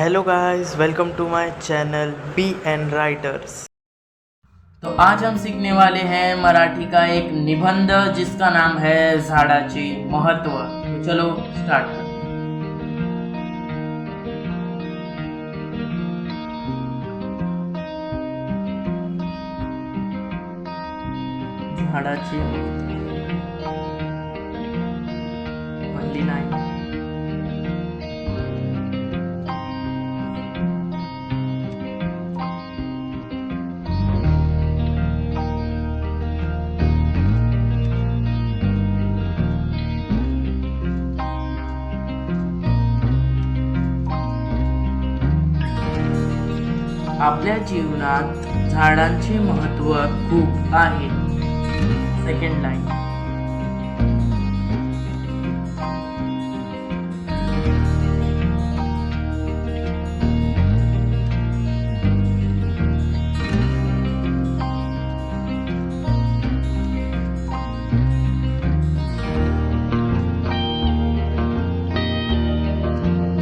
Hello guys welcome to my channel B and writers तो आज हम सीखने वाले हैं मराठी का एक निबंध, जिसका नाम है झाडाचे महत्व। तो चलो स्टार्ट करते. झाडाचे आपल्या जीवनात झाडांचे महत्त्व खूप आहे. सेकंड लाईन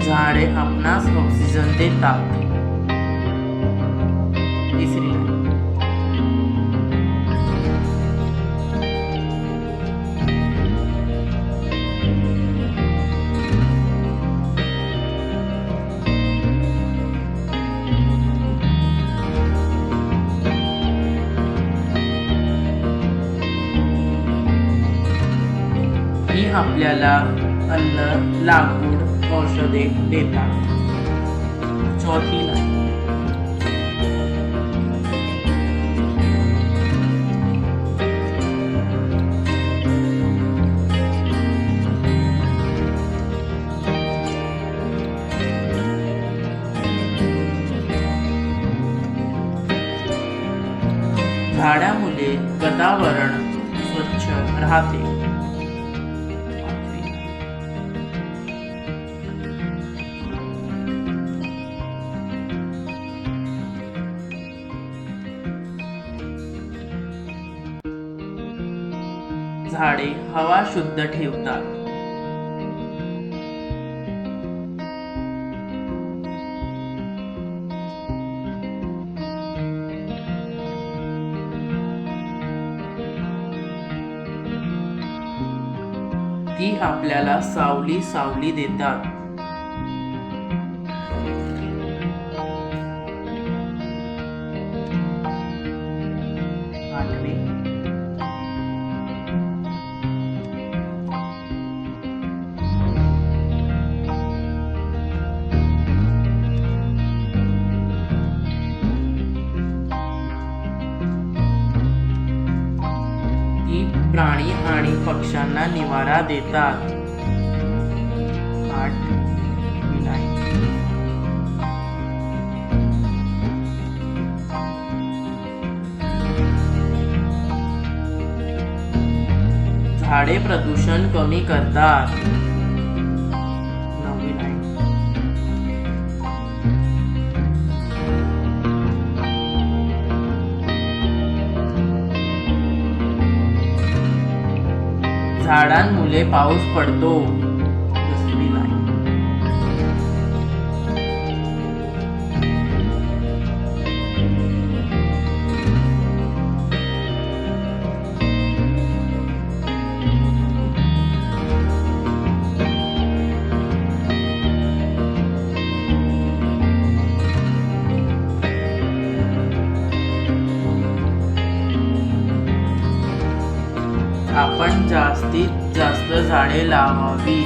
झाडे आपणास ऑक्सिजन देतात. तिसरीला ही आपल्याला अन्न लाकूड औषधे देतात. चौथी झाडामुळे वातावरण स्वच्छ राहते. झाडे हवा शुद्ध ठेवतात. ती आपल्याला सावली सावली देतात. प्राणी आणि पक्ष्यांना निवारा देतात. आठ झाडे प्रदूषण कमी करतात. झाडांमुळे पाऊस पडतो. आपण जास्तीत जास्त झाडे लावावी